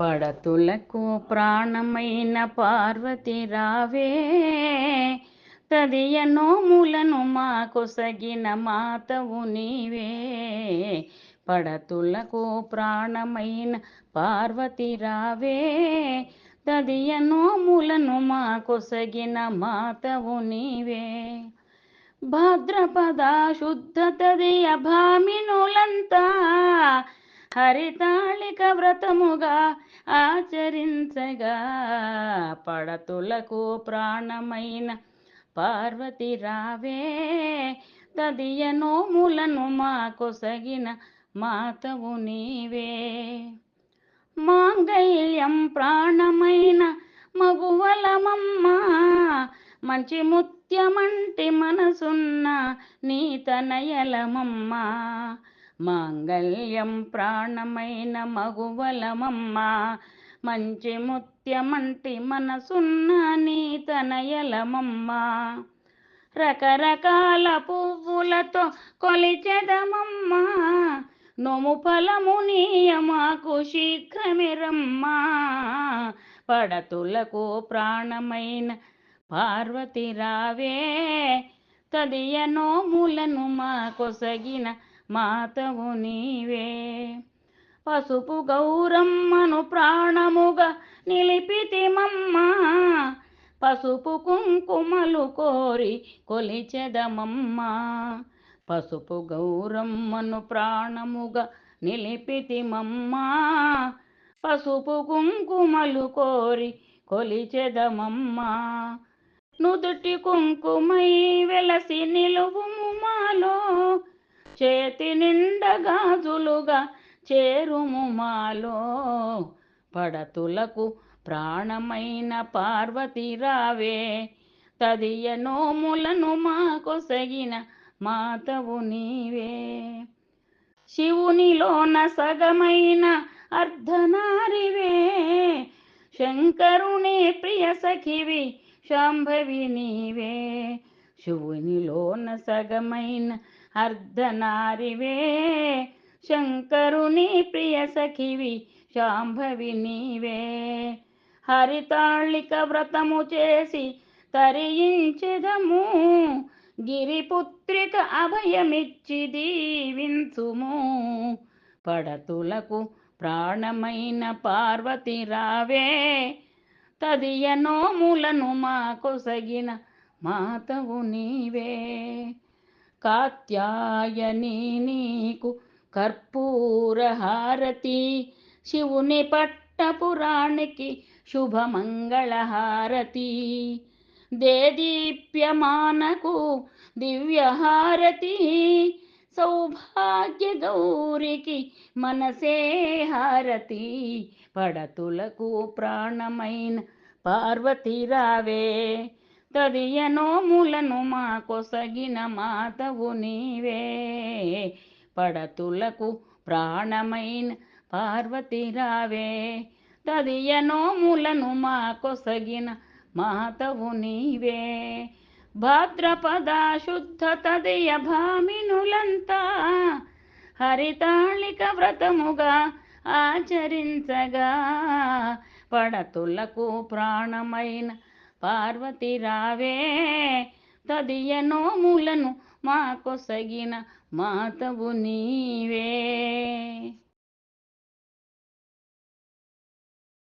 పడతులకు ప్రాణమైన పార్వతి రావే. తదియ నోములను మా కొసగిన మాతవు నీవే. పడతులకు ప్రాణమైన పార్వతి రావే. తదియ నోములను మా కొసగిన మాతవు నీవే. భాద్రపద శుద్ధ తదియ భామినులంతా హరితాళిక వ్రతముగా ఆచరించగా పడతులకు ప్రాణమైన పార్వతి రావే. తదియ నోములను మా కొసగిన మాతవు నీవే. మాంగల్యం ప్రాణమైన మగువలమమ్మ మంచి ముత్యమంటి మనసున్న నీ తనయలమమ్మ. మాంగళ్యం ప్రాణమైన మగువలమమ్మ మంచి ముత్యమంటి మనసున్న నీ తనయలమమ్మ. రకరకాల పువ్వులతో కొలిచెదమమ్మ నోము ఫలము నీయమాకు శీఘ్రమిరమ్మా. పడతులకు ప్రాణమైన పార్వతి రావే తదియ నోములను మా కొసగిన మాతవు నీవే. పసుపు గౌరమ్మను ప్రాణముగా నిలిపితిమమ్మా పసుపు కుంకుమలు కోరి కొలిచెదమమ్మా పసుపు గౌరమ్మను ప్రాణముగా నిలిపితిమమ్మా పసుపు కుంకుమలు కోరి కొలిచెదమమ్మా నుదుటి కుంకుమై వెలసి నిలువుమాలో చేతి నిండా గాజులుగా చేరుము మాలో. పడతులకు ప్రాణమైన పార్వతి రావే. తదియ నోములను మా కొసగిన మాతవు నీవే. శివునిలోన సగమైన అర్ధనారివే. శంకరుని ప్రియ సఖివి శాంభవి నీవే. శివునిలోన సగమైన అర్ధనారివే. శంకరుని ప్రియ సఖివి శాంభవి నీవే. హరితాళిక వ్రతము చేసి తరించెదము గిరిపుత్రిక అభయమిచ్చి దీవించుము పడతులకు ప్రాణమైన పార్వతి రావే. తదియ నోములను మా కొసగిన మాతవు నీవే. కాత్యాయని నీకు కర్పూర హారతి శివుని పట్టపురాణికి శుభమంగళ హారతి దేదీప్యమానకు దివ్యహారతి. సౌభాగ్య గౌరికి మనసే హారతి. పడతులకు ప్రాణమైన పార్వతి రావే. తదియ నోములను మా కొసగిన మాతవు నీవే. పడతులకు ప్రాణమైన పార్వతిరావే తదియ నోములను మా కొసగిన మాతవు నీవే. భాద్రపద శుద్ధ తదియ భామినులంతా హరితాళిక వ్రతముగా ఆచరించగా. పడతులకు ప్రాణమైన పార్వతి రావే తదియ నోములను మాకొసగిన మాతవు నీవే.